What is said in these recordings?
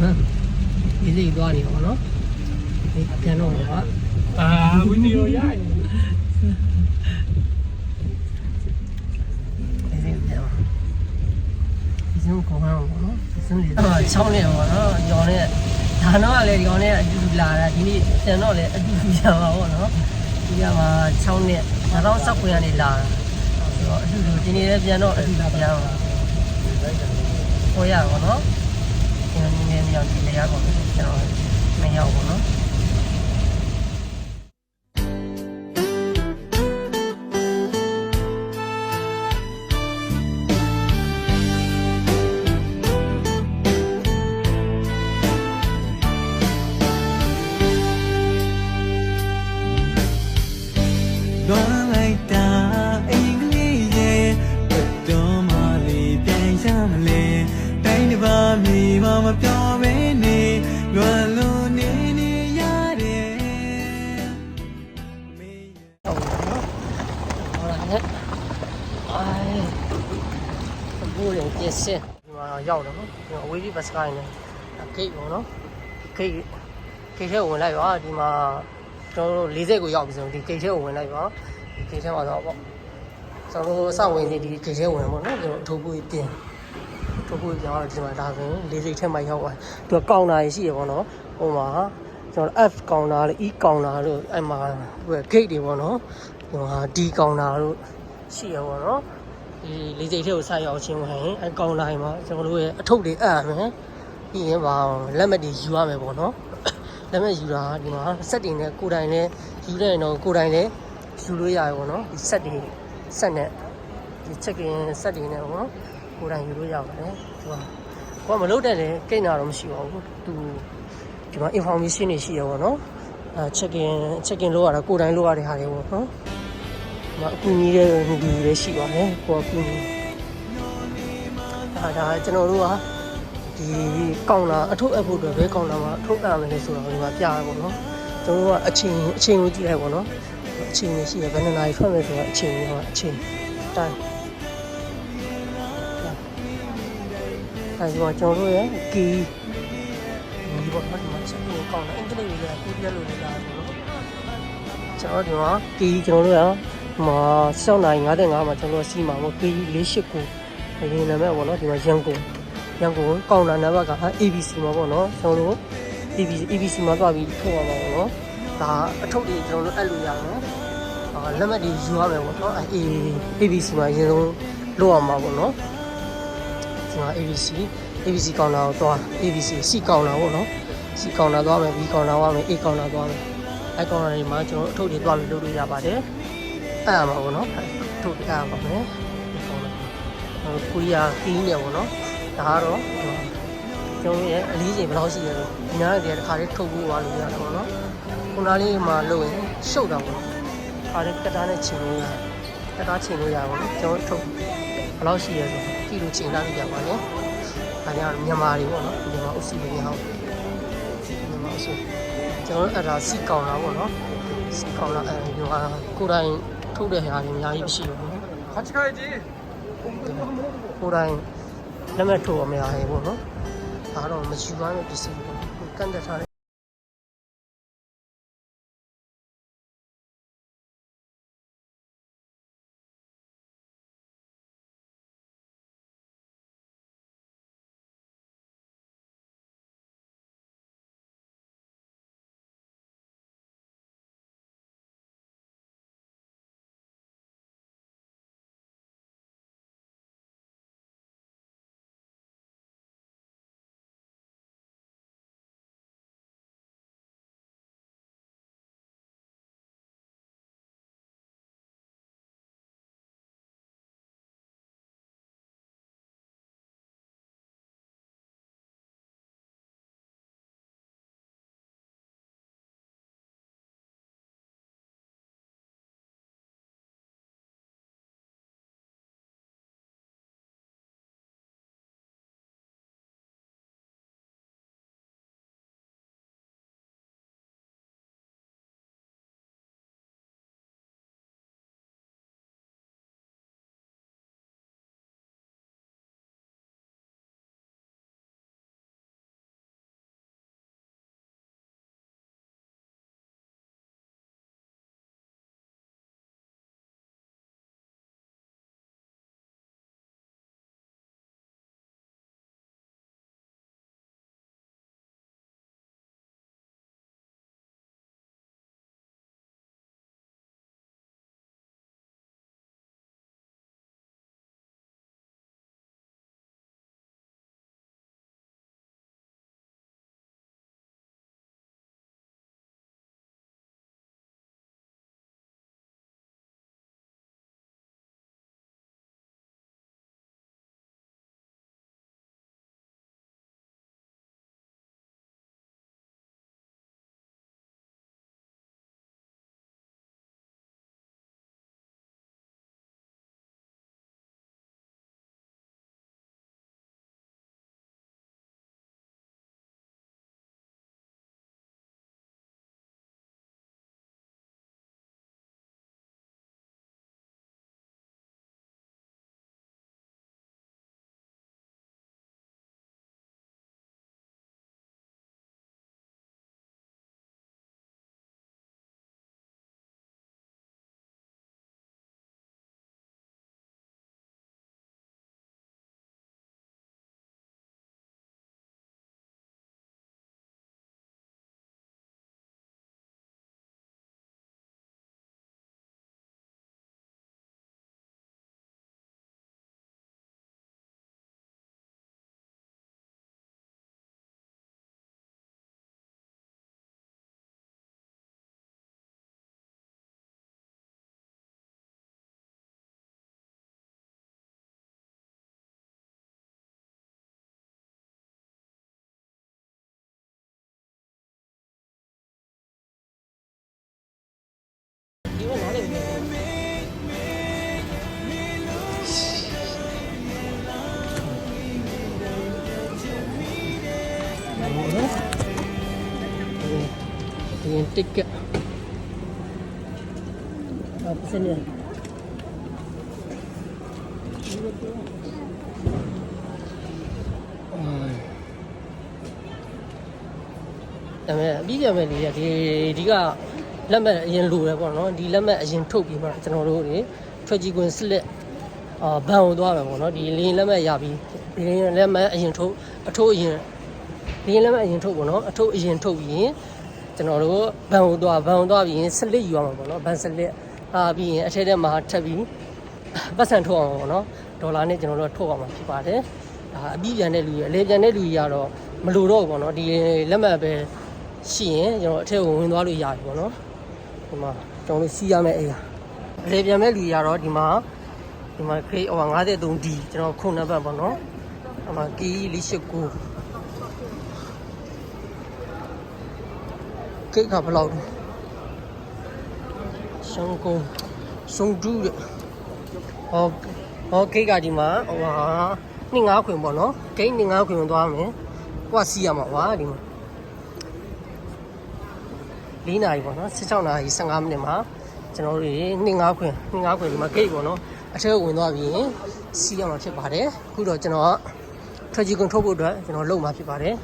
ဟမ်ဒီစိတ်သွားနေတော့နော်ဒီပြန်တော့ကွာအာဝီဒီယိုရိုက်ဒီစိတ်ပြန်ဒီစုံကောင်းအောင်ပေါ့နော်ဒီစုံလေးတော့ချောင်းနေပေါ့နော်ညောင်းနေဒါတော့လည်းညောင်းနေအတူတူလာတာဒီနေ့ပြန်တော့လည်းအတူတူရပါပေါ့နော်ဒီကမှာချောင်းနေဒါတော့စောက်ခွင်ကနေလာတာဆိုတော့အတူတူဒီနေ့လည်းပြန်တော့အတူတူပြန်တော့ဟောရပါတော့ ကျွန်တော်နည်းနည်းမြောက်ဒီလေရပါတော့ကျွန်တော်မရောက်ပါတော့ ပြင်ဆင်ဒီမှာရောက်တယ်နော်ဒီအဝေးကြီးဘတ်စကိုင်းနဲ့ဂိတ်ပေါ့နော်ဂိတ်ဂိတ်ထဲဝင်လိုက်ပါဒီမှာကျွန်တော်တို့40ကိုရောက်ပြီဆိုတော့ဒီဂိတ်ထဲဝင်လိုက်ပါဒီဂိတ်ထဲမှာတော့ပေါ့ကျွန်တော်တို့စဝင်နေဒီဂိတ်ထဲဝင်ပေါ့နော်ကျွန်တော်အထုပ်ကိုပြင်ထုတ်ဖို့ကြောင်းဒီမှာဒါဆိုရင်40ထက်မှရောက်သွားသူကကောင်တာရှိရပေါ့နော်ဟိုမှာကျွန်တော် F ကောင်တာလို့ E ကောင်တာလို့အဲ့မှာဟို gate တွေပေါ့နော်ဟိုဟာ D ကောင်တာလို့ရှိရပေါ့နော် ဒီလေးစိတ်ထဲကိုဆက်ရောက်ချင်းဝင်ရင်အကောင်တိုင်းမှာကျွန်တော်တို့ရဲ့အထုပ်တွေအပ်ရမယ်ပြီးရင်ပါလက်မှတ်တွေယူရမယ်ပေါ့နော်လက်မှတ်ယူတာဒီမှာစက်တွေနဲ့ကိုယ်တိုင်နဲ့ယူတဲ့ရင်တော့ကိုယ်တိုင်လည်းယူလို့ရတယ်ပေါ့နော်ဒီစက်တွေစက်နဲ့ဒီချက်ကင်စက်တွေနဲ့ပေါ့နော်ကိုယ်တိုင်ယူလို့ရပါတယ်ဒီမှာကိုကမလုပ်တဲ့လေကိန်းတာတော့မရှိပါဘူးသူဒီမှာ information တွေရှိရပေါ့နော်အဲ check-in check-in လုပ်ရတာကိုယ်တိုင်လုပ်ရတဲ့ဟာတွေပေါ့နော် မအကူကြီးတဲ့လူတွေလည်းရှိပါတယ်ကိုအကူကြီးဒါဒါကျွန်တော်တို့ကဒီကောင်းလာအထုပ်အပ်ဖို့အတွက်ဘယ်ကောင်းလာမှာအထုပ်အပ်ရမယ်လဲဆိုတော့ဒီမှာပြရပါတော့ကျွန်တော်တို့ကအချိန်အချိန်ကိုကြည့်လိုက်ပါတော့အချိန်ကြီးရှိတယ်ဘယ်နှစ်နာရီထွက်မယ်ဆိုတော့အချိန်ကြီးကအချိန်တိုင်းအဲဒီမှာကျွန်တော်တို့ရဲ့ကီဒီဘောမှာဒီမှာချက်ကိုကောင်းတယ်အင်္ဂလိပ်လိုလည်းကိုပြလို့လည်းလားဆိုတော့ကျွန်တော်တို့ကကီကျွန်တော်တို့က ဟို7နိုင်55မှာကျွန်တော်စီးမှာပေါ့ကီ489အရင်နာမည်ပေါ့နော်ဒီမှာရန်ကုန်ရန်ကုန်ကောင်းတာနံပါတ်က ABC မှာပေါ့နော်ကျွန်တော်တို့ ABC ABC မှာသွားပြီးထုတ်ရမှာပေါ့နော်ဒါအထုပ်တွေကျွန်တော်တို့အဲ့လိုရမယ်အာလက်မှတ်တွေယူရမယ်ပေါ့နော်အဲ ABC မှာအရင်ဆုံးလုပ်ရမှာပေါ့နော်ဒီမှာ ABC ABC ကောင်းတာကိုသွား ABC C ကောင်းတာပေါ့နော် C ကောင်းတာသွားမယ် B ကောင်းတာသွားမယ် A ကောင်းတာသွားမယ်အဲကောင်တွေမှာကျွန်တော်အထုပ်တွေတွားပြီးလုပ်လို့ရပါတယ် အဲ့ရမှာပေါ့နော်အထုပ်တွေအဲ့ရပါမယ်ဒီကောင်တွေကိုရီးယားကင်းနေပေါ့နော်ဒါကတော့ကျွန်တော်ရဲ့အလေးချိန်ဘယ်လောက်ရှိရလဲဒီနားတွေတစ်ခါလေးထုတ်ဖို့ပါလို့ရတယ်ပေါ့နော်ခုနလေးမှာလုပ်ရင်ရှုပ်တာပေါ့ခါလေးကတားနဲ့ချိန်လို့ရတယ်ကတားချိန်လို့ရပါတော့ကျွန်တော်ထုတ်ဘယ်လောက်ရှိရဆိုကီလိုချိန်ထားလို့ရပါနဲ့ဒါကြောင့်မြန်မာတွေပေါ့နော်မြန်မာအုပ်စုတွေဟောင်းမြန်မာအုပ်စုကျွန်တော်တို့အဲ့ဒါစီကောင်တာပေါ့နော်စီကောင်တာအဲဒီဟာကိုယ်တိုင် ထုတ်တဲ့ဟာတွေအများကြီးရှိတယ်ပေါ့နော်။8ခိုင်ကြီးကိုယ်တိုင်လက်မှတ်ထိုးအများကြီးပေါ့နော်။ဒါတော့မယူရတဲ့ပစ္စည်းပေါ့။ကန့်တက်ထားတဲ့ ဒီရင်တစ်ကတ်အပစနေဒါပေမဲ့အပြီးကြမဲ့လေးကဒီဒီကလက်မဲ့အရင်လိုတယ်ပေါ့နော်ဒီလက်မဲ့အရင်ထုတ်ပြီးမှကျွန်တော်တို့တွေထွက်ကြီးကွင်းစလစ်အာဘန်ကိုသွားမယ်ပေါ့နော်ဒီလင်းလက်မဲ့ရပြီးဒီလင်းလက်မဲ့အရင်ထုတ်အထုတ်အရင်လင်းလက်မဲ့အရင်ထုတ်ပေါ့နော်အထုတ်အရင်ထုတ်ပြီးရင် ကျွန်တော်တို့ဘန်ကိုသွားဘန်ကိုသွားပြီးရင်စလစ်ယူရမှာပေါ့နော်ဘန်စလစ်အာပြီးရင်အထက်ထဲမှာထပ်ပြီးပတ်စံထုတ်အောင်ပေါ့နော်ဒေါ်လာနဲ့ကျွန်တော်တို့ထုတ်အောင်မှာဖြစ်ပါတယ်ဒါအပြီးပြန်တဲ့လူကြီးအလေပြန်တဲ့လူကြီးကတော့မလိုတော့ဘူးပေါ့နော်ဒီလက်မဲ့ပဲရှိရင်ကျွန်တော်အထက်ကိုဝင်သွားလို့ရပြီပေါ့နော်ဒီမှာကျွန်တော်တို့စီးရမယ့်အိမ်ဟာအလေပြန်မဲ့လူကြီးကတော့ဒီမှာဒီမှာခေဟို53 D ကျွန်တော်ခုနံပါတ်ပေါ့နော်ဒီမှာ KE 489 ကိတ်ကဘယ်လောက်လဲရှုံးကုန်းရှုံးတူးတဲ့ဟောဟောကိတ်ကဒီမှာဟိုဟာနှင်းငါးခွင်ပေါ့နော်ဂိတ်နှင်းငါးခွင်ကိုသွားမယ်ကိုကစီးရမှာပါဒီမှာ၄နာရီပေါ့နော်16နာရီ15မိနစ်မှာကျွန်တော်တို့နှင်းငါးခွင်နှင်းငါးခွင်ဒီမှာဂိတ်ပေါ့နော်အထက်ဝင်သွားပြီးရင်စီးရမှာဖြစ်ပါတယ်အခုတော့ကျွန်တော်ကထွက်ကြီးကွန်ထုတ်ဖို့အတွက်ကျွန်တော်လုံမှာဖြစ်ပါတယ်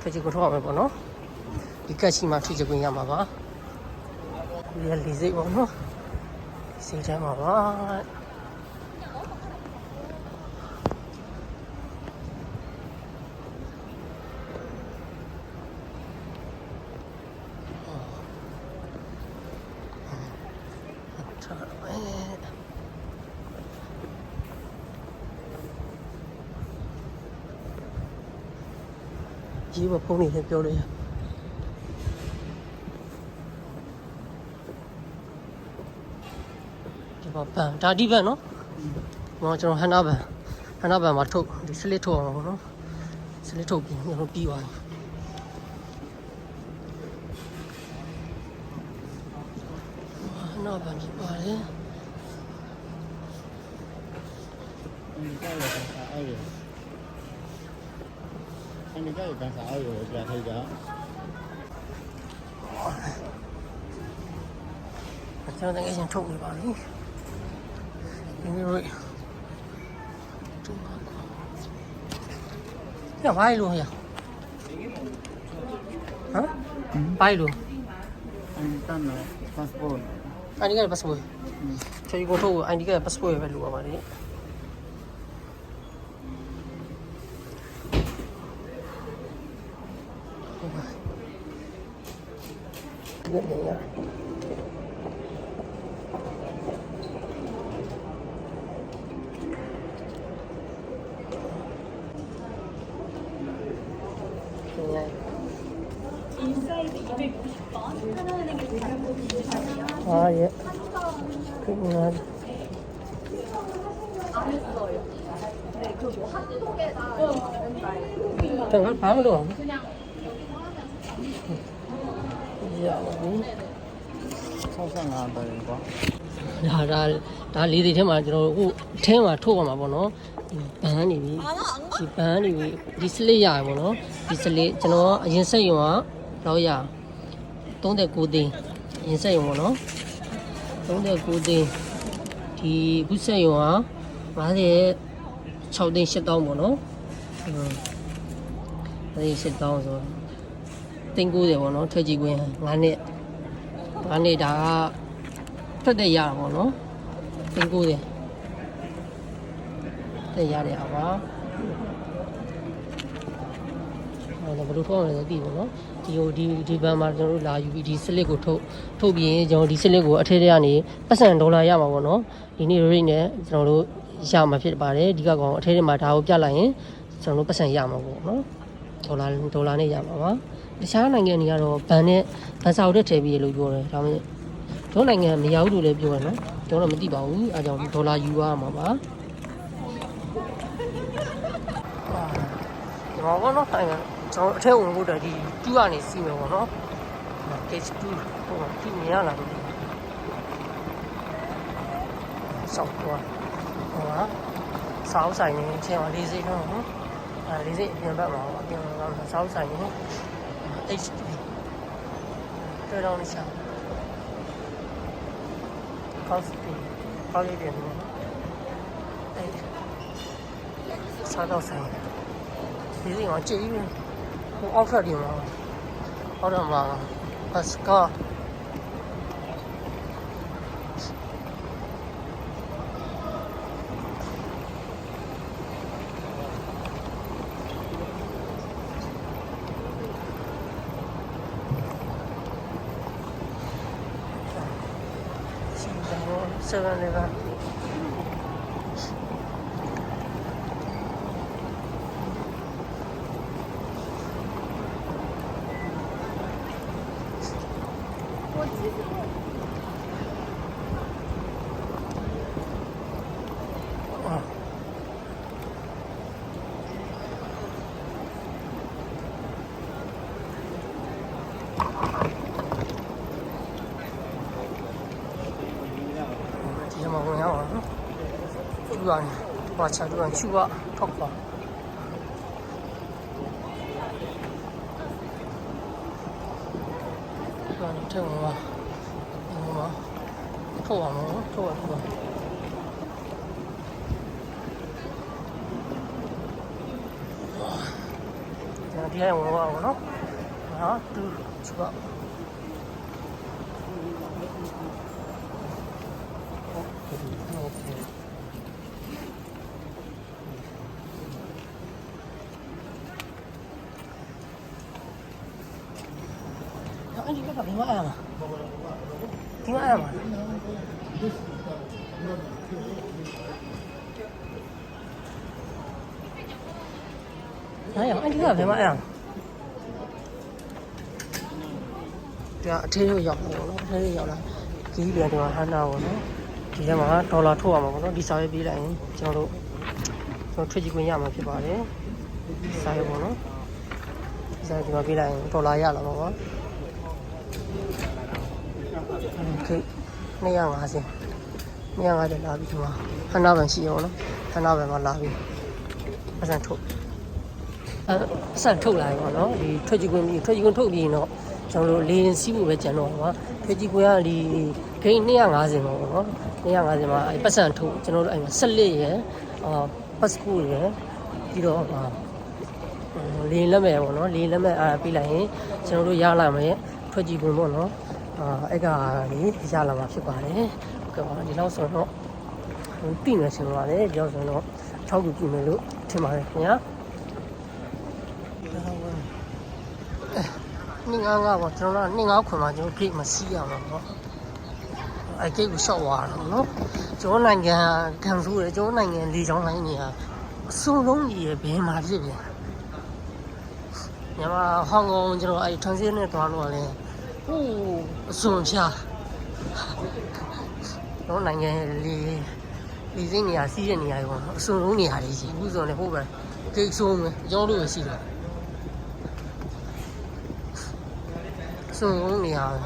ထွက်ကြီးကွန်ထုတ်ရမယ်ပေါ့နော် ဒီကက်ရှိမှထွေးချခွင့်ရမှာပါဒီကလေးစိတ်ပေါ့နော်စိတ်ထဲမှာပါထားတော့မယ်ကြီးမဖုန်းနေလည်းပြောလို့ရ ဟောဘန်ဒါဒီဘန်နော်ဟောကျွန်တော်ဟန်နာဘန်ဟန်နာဘန်မှာထုတ်ဒီစလစ်ထုတ်အောင်ပေါ့နော်စလစ်ထုတ်ပြီးကျွန်တော်ပြီးသွားတယ်တော့ဗန်ဖြစ်ပါလေ။အင်ကာရကန်စာအော်ရ။အင်ကာရကန်စာအော်ရကိုပြန်ထိုက်တာ။အချမ်းတကယ်ချင်းထုတ်နေပါလိမ့်။ như thế là bay luôn nhỉ? Hả? Ừ. bay luôn. Anh đi cái passport. Anh đi cái passport. Ừ. Cô thu anh đi cái passport phải lùa mà đấy. Hãy subscribe cho kênh Ghiền Mì Gõ Để không bỏ lỡ những video hấp dẫn တော့ဘာမလို့ရပါဘူး65ပဲကွာဒါဒါဒါလေးတွေထဲမှာကျွန်တော်တို့အထင်းမှာထုတ်ပါမှာပေါ့နော်ဘန်းနေပြီဒီဘန်းနေပြီဒီစလစ်ရရပေါ့နော်ဒီစလစ်ကျွန်တော်အရင်ဆက်ရုံကတော့ရ39သိန်းအရင်ဆက်ရုံပေါ့နော်39သိန်းဒီခုဆက်ရုံက56သိန်း8000ပေါ့နော် ဟုတ်အဲဒီ8000ဆိုသိန်း90ပေါ့နော်ထွက်ကြည့်ခွင့်9နှစ်9နှစ်ဒါကထွက်တဲ့ရတာပေါ့နော်တင်ကိုတယ်တဲ့ရတဲ့ဟာပါအဲ့ဒါဘယ်လိုထုတ်ရလဲသိပေါ့နော်ဒီဟိုဒီဒီဘန်မှာကျွန်တော်တို့လာယူပြီးဒီစလစ်ကိုထုတ်ထုတ်ပြီးရင်ကျွန်တော်ဒီစလစ်ကိုအထက်ထဲကနေပတ်စံဒေါ်လာရမှာပေါ့နော်ဒီနေ့ rate နဲ့ကျွန်တော်တို့ရမှာဖြစ်ပါတယ်ဒီကကောင်အထက်ထဲမှာဒါကိုပြလိုက်ရင်ကျွန်တော်တို့ပတ်စံရမှာပေါ့နော် ဒေါ်လာဒေါ်လာနဲ့ရမှာပါတခြားနိုင်ငံတွေကတော့ဘန်နဲ့ဘန်စာအုပ်တက်ထည့်ပြီးလို့ပြောတယ်ဒါပေမဲ့တို့နိုင်ငံမရောက်လို့လည်းပြောရနော်ကျွန်တော်တော့မသိပါဘူးအဲကြောင့်ဒေါ်လာယူရမှာပါဒီမှာဘောနော်တိုင်းကျွန်တော်အထက်ဝင်ဖို့တည်းဒီ2ကနေစီးမယ်ပေါ့နော် case 2ဟိုဒီမြင်ရလားစောက်တော့ဟိုကစောက်ဆိုင်နေချင်းပါလေးစိတ်တော့နော် အဲလေးစိတ်အပြင်ဘက်မှာပေါ့အပြင်ကစောင်းဆိုင်နေ HP တော်တော်လေးရှာကောက်စတီကောက်လေးတယ်နော်အဲစားတော့ဆိုင်ဒီစီမှာကြည့်ပြီးဟိုအောက်ထပ်ဒီမှာအောက်ထပ်မှာဘတ်စကား ရှိ တယ်ဆယ်ဗန်လေးပါဒီမှာဝင်ရအောင်နော်ကျူ ပါနေဘာချာကျူပါချူပါထောက်ပါဘာထဲမှာဘာဘာထောက်အောင်နော်ထောက်အောင်ဒါဒီအိမ်ဝင်ပါအောင်နော်ဟာတူချူပါ Okay. အဲ့ဒီကဘာမှအားမ ဒီမှာအားမအဲ့ရအဲ့ဒီကဘာမှအားမဒါအထင်းရောက်ပေါ့နော်အထင်းရောက်လာကြီးပြန်တော့ဟန်နာပေါ့နော်ဒီထဲမှာဒေါ်လာထုတ်ရမှာပေါ့နော်ဒီစာရေးပေးလိုက်ရင်ကျွန်တော်တို့ကျွန်တော်ထွက်ကြည့်ခွင့်ရမှာဖြစ်ပါတယ်စာရေးပေါ့နော်ဒီစာရေးဒီမှာပေးလိုက်ရင်ဒေါ်လာရလာမှာပေါ့ ခေ250 250လာပြီဒီမှာဟန်နာဘန်ရှိရပါတော့ဟန်နာဘန်မှာလာပြီအဆန်ထုတ်အဆန်ထုတ်လာပြီပေါ့နော်ဒီထွက်ကြီးကွင်းပြီးထွက်ကြီးကွင်းထုတ်ပြီးရင်တော့ကျွန်တော်တို့လေရင်စီးဖို့ပဲကြံတော့ပါထွက်ကြီးကွင်းကဒီဂိတ်250ပေါ့နော်250မှာပတ်စံထုတ်ကျွန်တော်တို့အဲ့မှာ16ရယ်အာပတ်စကူရယ်ပြီးတော့လေရင်လက်မဲ့ပေါ့နော်လေရင်လက်မဲ့အားပေးလိုက်ရင်ကျွန်တော်တို့ရလာမယ်ထွက်ကြီးကွင်းပေါ့နော် အာအဲ့ကလေရလာမှာဖြစ်ပါတယ်။ကဲပါဒီလောက်ဆိုတော့တိမယ်ရှင်ပါတယ်။ကြောက်ဆိုတော့ထောက်ကူကြည့်မယ်လို့ထင်ပါတယ်ခင်ဗျာ။နေငါးငါးပေါ့ကျွန်တော်တို့နေငါးခွန်မှာကျွန်တော်ဂိတ်မစီးရမှာပေါ့။အဲ့ဂိတ်ကိုရှော့သွားတာပေါ့နော်။ကျွန်တော်နိုင်ငံခံဆိုးတယ်ကျွန်တော်နိုင်ငံလေချောင်းလိုင်းနေဟာအစုံလုံးကြီးရဲ့ဘယ်မှာဖြစ်ပြန်။မြန်မာဟောင်ကောင်ကျွန်တော်အဲ့ transit နဲ့သွားလို့လည်း ဟိုးအစွန်ဖြာတော့နိုင်ငံလေလေစိနေရာစီးတဲ့နေရာတွေပေါ့နော်အစွန်လုံးနေရာတွေရှိအခုဆိုရင်ဟိုပဲဂိတ်ဆုံးပဲအကြောင်းလို့ပဲရှိတယ်အစွန်လုံးနေရာပဲ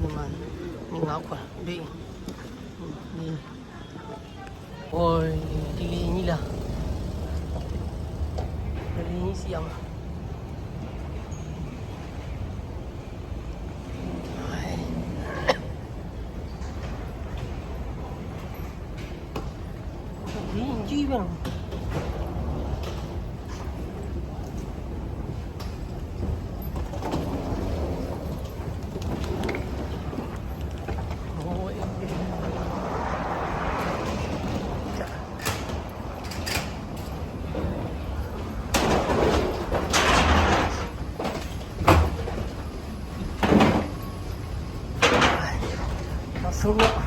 ဒီမှာဒီငါ့ခွာဒီဒီ Oh, kali lah. Kali siang lah. Thank you. နော